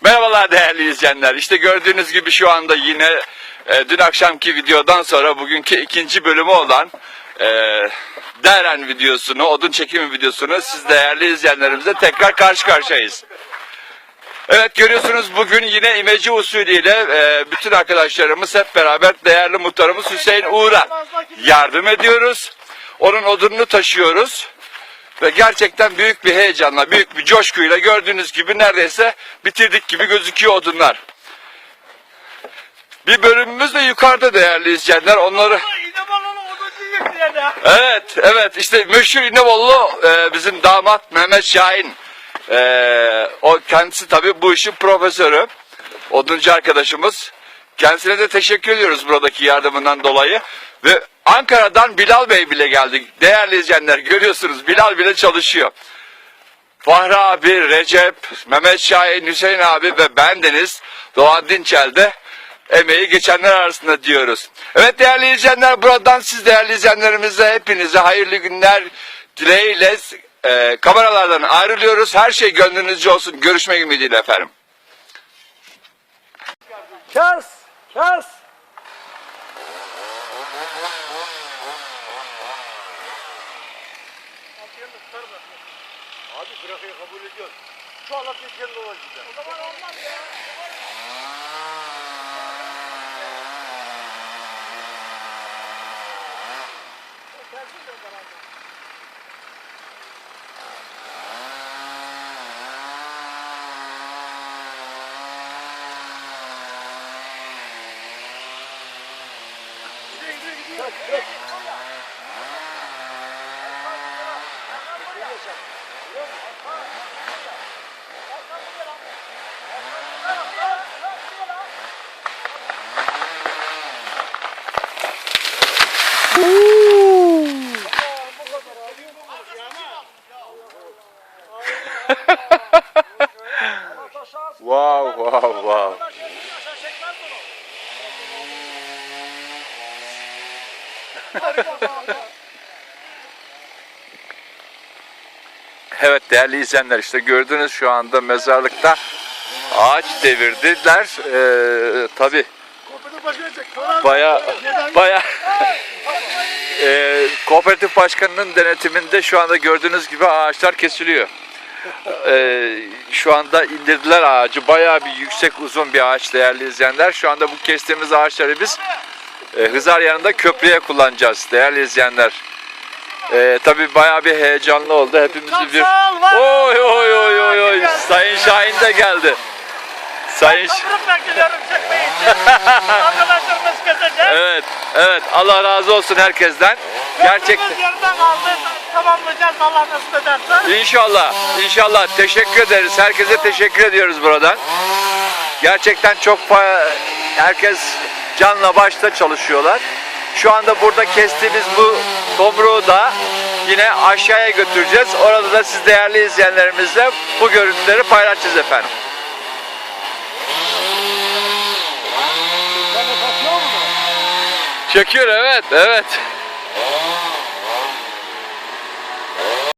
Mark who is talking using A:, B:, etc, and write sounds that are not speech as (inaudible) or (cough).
A: Merhabalar değerli izleyenler. İşte gördüğünüz gibi şu anda yine e, dün akşamki videodan sonra bugünkü ikinci bölümü olan e, Deren videosunu, odun çekimi videosunu siz değerli izleyenlerimizle tekrar karşı karşıyayız. Evet görüyorsunuz bugün yine imece usulüyle e, bütün arkadaşlarımız hep beraber değerli muhtarımız Hüseyin Uğur'a yardım ediyoruz. Onun odununu taşıyoruz. Ve gerçekten büyük bir heyecanla, büyük bir coşkuyla gördüğünüz gibi neredeyse bitirdik gibi gözüküyor odunlar. Bir bölümümüz de yukarıda değerli izleyenler. Onları Evet, evet. işte meşhur İnebollu e, bizim damat Mehmet Şahin. E, o kendisi tabii bu işin profesörü. Oduncu arkadaşımız. Kendisine de teşekkür ediyoruz buradaki yardımından dolayı. Ve Ankara'dan Bilal Bey bile geldi. Değerli izleyenler görüyorsunuz Bilal bile çalışıyor. Fahri abi, Recep, Mehmet Şahin, Hüseyin abi ve bendeniz Doğan Dinçel'de emeği geçenler arasında diyoruz. Evet değerli izleyenler buradan siz değerli izleyenlerimize hepinize hayırlı günler dileğiyle e, kameralardan ayrılıyoruz. Her şey gönlünüzce olsun. Görüşmek ümidiyle efendim.
B: Kes! Kes! Abi grafiği kabul ediyor. Şu anda Türkiye'nin dolaşacak. O zaman olmaz ya.
A: Wow, wow, wow. Evet değerli izleyenler işte gördünüz şu anda mezarlıkta ağaç devirdiler. Ee, Tabi baya baya (laughs) e, kooperatif başkanının denetiminde şu anda gördüğünüz gibi ağaçlar kesiliyor. Ee, şu anda indirdiler ağacı. Bayağı bir yüksek uzun bir ağaç değerli izleyenler. Şu anda bu kestiğimiz ağaçları biz e, Hızar yanında köprüye kullanacağız değerli izleyenler. Ee, tabii bayağı bir heyecanlı oldu. Hepimizi bir... Oy oy oy oy oy. Sayın Şahin de geldi. Sayın Ş-
B: Grup bekliyorum çekmeyi için. (laughs) Arkadaşlarımız kesecek.
A: Evet, evet. Allah razı olsun herkesten. Gerçekten.
B: Köprümüz yarıda kaldı. Tamamlayacağız Allah nasip ederse.
A: İnşallah, inşallah. Teşekkür ederiz. Herkese teşekkür ediyoruz buradan. Gerçekten çok herkes canla başla çalışıyorlar. Şu anda burada kestiğimiz bu tomruğu da yine aşağıya götüreceğiz. Orada da siz değerli izleyenlerimizle bu görüntüleri paylaşacağız efendim. Çekiyor evet, evet.